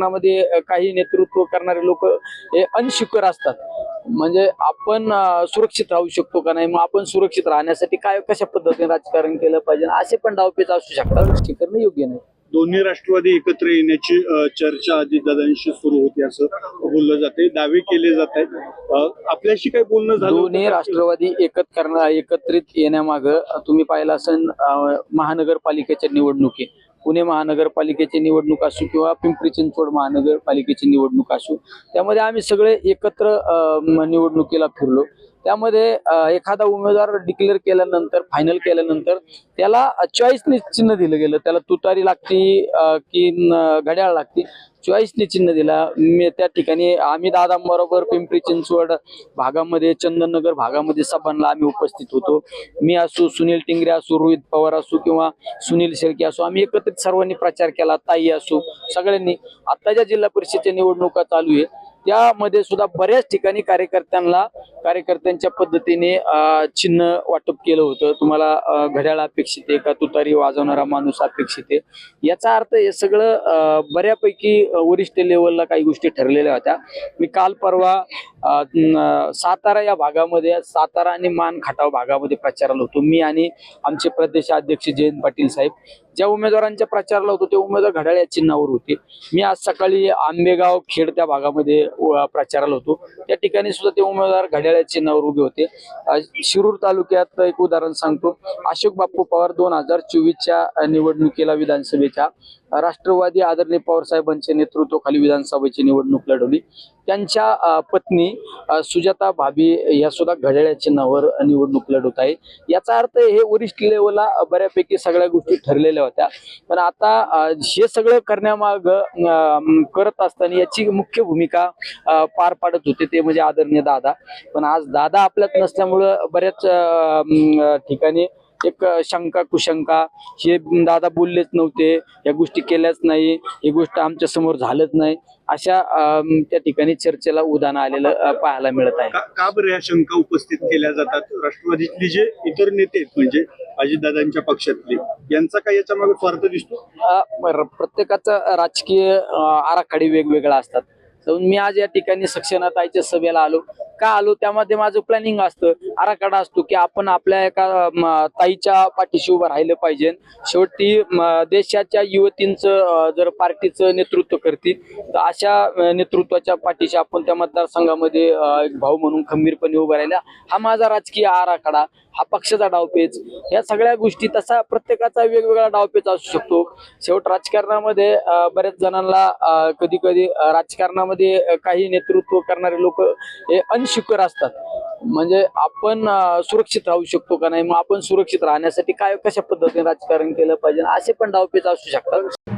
राजकारणामध्ये काही नेतृत्व करणारे लोक हे अनशिकर असतात. म्हणजे आपण सुरक्षित राहू शकतो का नाही? मग आपण सुरक्षित राहण्यासाठी काय कशा पद्धतीने राजकारण केलं पाहिजे? असे पण डावपेच असू शकतात. गोष्टी योग्य नाही. दोन्ही राष्ट्रवादी एकत्र येण्याची चर्चा अजितदादांशी सुरू होती असं बोललं जाते दावे केले जात आहेत. आपल्याशी काय बोलणं झालं दोन्ही राष्ट्रवादी एकत्र करणार एकत्रित येण्यामाग तुम्ही पाहिलं असेल महानगरपालिकेच्या निवडणुकी. पुणे महानगरपालिकेची निवडणूक असू किंवा पिंपरी चिंचवड महानगरपालिकेची निवडणूक असो त्यामध्ये आम्ही सगळे एकत्र निवडणुकीला फिरलो. त्यामध्ये एखादा उमेदवार डिक्लेअर केल्यानंतर फायनल केल्यानंतर त्याला चॉईसने चिन्ह दिलं गेलं. त्याला तुतारी लागती की घड्याळ लागती. चॉईसने चिन्ह दिला. मी त्या ठिकाणी आम्ही दादांबरोबर पिंपरी चिंचवड भागामध्ये चंदननगर भागामध्ये सभांना आम्ही उपस्थित होतो. मी असो सुनील टिंगरे असो रोहित पवार असो किंवा सुनील शेळके असो आम्ही एकत्रित सर्वांनी प्रचार केला. ताई असो सगळ्यांनी. आत्ताच्या जिल्हा परिषदेच्या निवडणुका चालू आहे. त्यामध्ये सुद्धा बऱ्याच ठिकाणी कार्यकर्त्यांना कार्यकर्त्यांच्या पद्धतीने चिन्ह वाटप केलं होतं. तुम्हाला घड्याळ अपेक्षित आहे का? तुतारी वाजवणारा माणूस अपेक्षित आहे. याचा अर्थ हे सगळं बऱ्यापैकी वरिष्ठ लेवलला काही गोष्टी ठरलेल्या होत्या. मी काल परवा सातारा या भागामध्ये सातारा आणि मान खटाव भागामध्ये प्रचाराला होतो. मी आणि आमचे प्रदेश अध्यक्ष जयंत पाटील साहेब ज्या उमेदवारांच्या प्रचाराला होतो ते उमेदवार घड्याळ या चिन्हावर होते. मी आज सकाळी आंबेगाव खेड त्या भागामध्ये प्रचाराला होतो. त्या ठिकाणी सुद्धा ते उमेदवार घड्याळ चिन्हावर उभे होते. शिरूर तालुक्यात एक उदाहरण सांगतो. अशोक बाप्पू पवार दोन हजार चोवीसच्या निवडणुकीला विधानसभेच्या राष्ट्रवादी आदरणीय पवार साहेबांच्या नेतृत्वाखाली विधानसभेची निवडणूक लढवली. त्यांच्या पत्नी सुजाता भाभी या सुद्धा घड्याळ्या चिन्हावर निवडणूक लढवत आहे याचा अर्थ हे वरिष्ठ लेवलला बऱ्यापैकी सगळ्या गोष्टी ठरलेल्या होत्या. पण आता हे सगळं करण्यामाग करत असताना याची मुख्य भूमिका पार पाडत होते ते म्हणजे आदरणीय दादा. पण आज दादा आपल्यात नसल्यामुळं बऱ्याच ठिकाणी एक शंका कुशंका हे दादा बोललेच नव्हते. या गोष्टी केल्याच नाही. ही गोष्ट आमच्यासमोर झालंच नाही. अशा त्या ठिकाणी चर्चेला उदाहरण आलेलं पाहायला मिळत आहे. का बरं या शंका उपस्थित केल्या जातात? राष्ट्रवादीतले जे इतर नेते म्हणजे अजितदादांच्या पक्षातले यांचा काय याच्या मागे स्वार्थ दिसतो? प्रत्येकाचा राजकीय आराखडे वेगवेगळा असतात. मी आज या ठिकाणी सक्षनाताईच्या सभेला आलो. का आलो त्यामध्ये माझं प्लॅनिंग असतं. आराखडा असतो की आपण आपल्या एका ताईच्या पाठीशी उभं राहिलं पाहिजे. शेवटी देशाच्या युवतींचं जर पार्टीचं नेतृत्व करतील तर अशा नेतृत्वाच्या पाठीशी आपण त्या मतदारसंघामध्ये एक भाऊ म्हणून खंबीरपणे उभा राहिला हा माझा राजकीय आराखडा हा पक्षाचा डावपेच. या सगळ्या गोष्टी तसा प्रत्येकाचा वेगवेगळा डावपेच असू शकतो. शेवट राजकारणामध्ये बऱ्याच जणांना कधी कधी राजकारणामध्ये काही नेतृत्व करणारे लोक हे शिखर असतात. म्हणजे आपण सुरक्षित राहू शकतो का नाही? मग आपण सुरक्षित राहण्यासाठी काय कशा पद्धतीने राजकारण केलं पाहिजे? असे पण डावपेच असू शकतात.